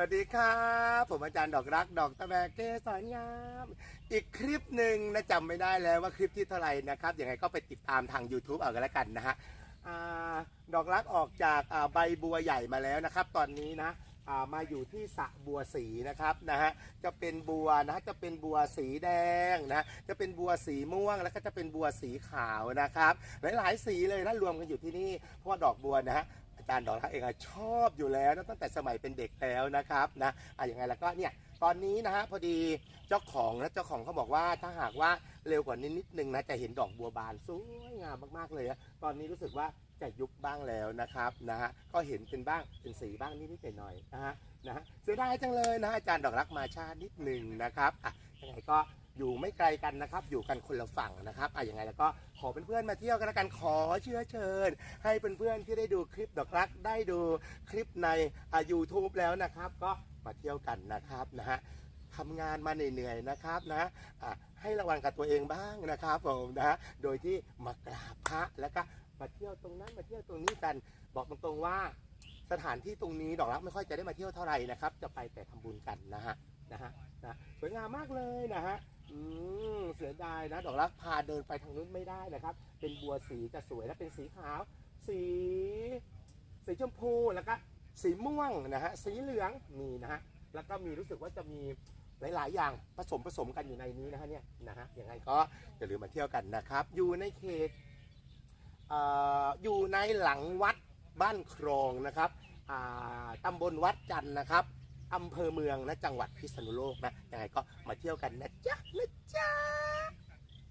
สวัสดีครับ ผมอาจารย์ดอกรัก ดอกตะแบกเกสรงามอีกคลิปหนึ่งนะจำไม่ได้แล้วว่าคลิปที่เท่าไหร่นะครับยังไงก็ไปติดตามทาง YouTube เอากันแล้วกันนะฮะดอกรักออกจากใบบัวใหญ่มาแล้วนะครับ ตอนนี้นะมาอยู่ที่สะบัวสีนะครับนะฮะจะเป็นบัวนะฮะจะเป็นบัวสีแดงนะจะเป็นบัวสีม่วงแล้วก็จะเป็นบัวสีขาวนะครับ หลายๆสีเลยนะรวมกันอยู่ที่นี่เพราะว่าดอกบัวนะฮะ อาจารย์ดอกรักเองอะชอบอยู่แล้วนะตั้งแต่สมัยเป็นเด็กแล้วนะครับนะอะอย่างไงแล้วก็เนี่ยตอนนี้นะฮะพอดีเจ้าของนะเจ้าของเขาบอกว่าถ้าหากว่าเร็วกว่านี้นิดนึงนะจะเห็นดอกบัวบานสวยงามมากๆเลยอะตอนนี้รู้สึกว่าจะยุบบ้างแล้วนะครับนะฮะก็เห็นเป็นบ้างเป็นสีบ้างนิดๆหน่อยๆนะฮะนะฮะเสียดายจังเลยนะอาจารย์ดอกรักมาช้านิดหนึ่งนะครับอะยังไงก็ อยู่ไม่ไกลกันนะครับ อยู่กันคนละฝั่งนะครับอะยังไงแล้วก็ขอเป็นเพื่อนๆมาเที่ยวกันแล้วกันขอเชื้อเชิญ ให้เพื่อนๆที่ได้ดูคลิปดอกรักได้ดูคลิปในอ่า YouTube แล้วนะครับ ก็มาเที่ยวกันนะครับนะฮะทำงานมาเหนื่อยๆนะครับนะะให้รางวัลกับตัวเองบ้างนะครับผมนะฮะโดยที่มากราบพระแล้วก็มาเที่ยวตรงนั้นมาเที่ยวตรงนี้กัน บอกตรงๆว่าสถานที่ตรงนี้ดอกรักไม่ค่อยจะได้มาเที่ยวเท่าไหร่นะครับ จะไปแต่ทำบุญกันนะฮะนะฮะนะสวยงามมากเลยนะฮะ อืมเสียดายนะ ดอกรักพาเดินไปทางนู้นไม่ได้นะครับ เป็นบัวสีจะสวยและเป็นสีขาว สีสีชมพูแล้วก็สีม่วงนะฮะสีเหลืองมีนะฮะแล้วก็มีรู้สึกว่าจะมีหลาย ๆ อย่างผสมผสมกันอยู่ในนี้นะฮะเนี่ยนะฮะยังไงก็อย่าลืมมาเที่ยวกันนะครับ อยู่ในเขตเอ่ออยู่ในหลังวัดบ้านครองนะครับอ่าตำบลวัดจันทร์นะครับ อำเภอเมืองและจังหวัดพิษณุโลกนะยังไงก็มาเที่ยวกันนะจ๊ะนะจ๊ะ